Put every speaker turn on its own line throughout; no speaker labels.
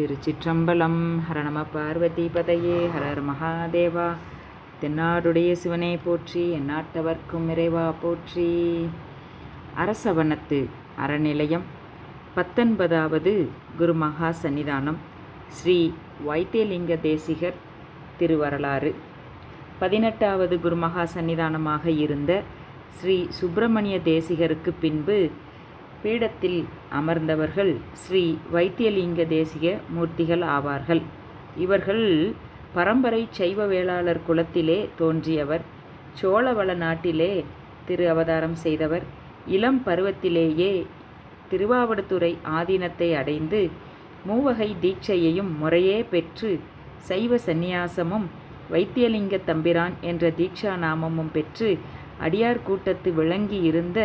திருச்சிற்றம்பலம். ஹரணம பார்வதி பதையே. ஹரர் மகாதேவா. தென்னாடுடைய சிவனை போற்றி எந்நாட்டவர்க்கும் இறைவா போற்றி. அரசவனத்து அறநிலையம் பத்தொன்பதாவது குருமகா சன்னிதானம் ஸ்ரீ வைத்தியலிங்க தேசிகர் திருவரலாறு. பதினெட்டாவது குருமகா சன்னிதானமாக இருந்த ஸ்ரீ சுப்பிரமணிய தேசிகருக்கு பின்பு பீடத்தில் அமர்ந்தவர்கள் ஸ்ரீ வைத்தியலிங்க தேசிய மூர்த்திகள் ஆவார்கள். இவர்கள் பரம்பரை சைவ வேளாளர் குலத்திலே தோன்றியவர். சோழவள நாட்டிலே திரு அவதாரம் செய்தவர். இளம் பருவத்திலேயே திருவாவடுதுறை ஆதீனத்தை அடைந்து மூவகை தீட்சையையும் முறையே பெற்று சைவ சந்நியாசமும் வைத்தியலிங்க தம்பிரான் என்ற தீட்சா நாமமும் பெற்று அடியார் கூட்டத்து விளங்கி இருந்த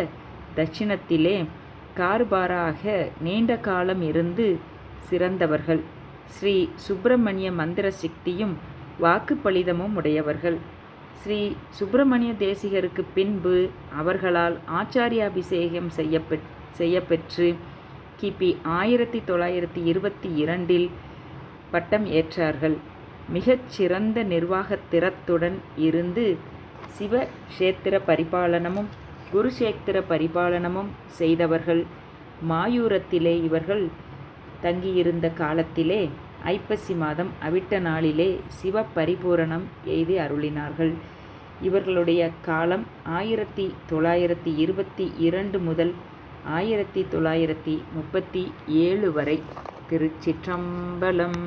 தட்சிணத்திலே கார்பாராக நீண்ட காலம் இருந்து சிறந்தவர்கள். ஸ்ரீ சுப்பிரமணிய மந்திர சக்தியும் வாக்குப்பளிதமும் உடையவர்கள். ஸ்ரீ சுப்பிரமணிய தேசிகருக்கு பின்பு அவர்களால் ஆச்சாரியாபிஷேகம் செய்யப்பெ செய்யப்பெற்று கிபி ஆயிரத்தி தொள்ளாயிரத்தி இருபத்தி இரண்டில் பட்டம் ஏற்றார்கள். மிகச்சிறந்த சிறந்த நிர்வாகத் திறத்துடன் இருந்து சிவ கஷேத்திர பரிபாலனமும் குருஷேத்திர பரிபாலனமும் செய்தவர்கள் மாயூரத்திலே இவர்கள் தங்கியிருந்த காலத்திலே ஐப்பசி மாதம் அவிட்ட நாளிலே சிவ பரிபூரணம் எய்தி அருளினார்கள். இவர்களுடைய காலம் ஆயிரத்தி தொள்ளாயிரத்தி இருபத்தி இரண்டு முதல் ஆயிரத்தி தொள்ளாயிரத்தி முப்பத்தி ஏழு வரை. திருச்சிற்றம்பலம்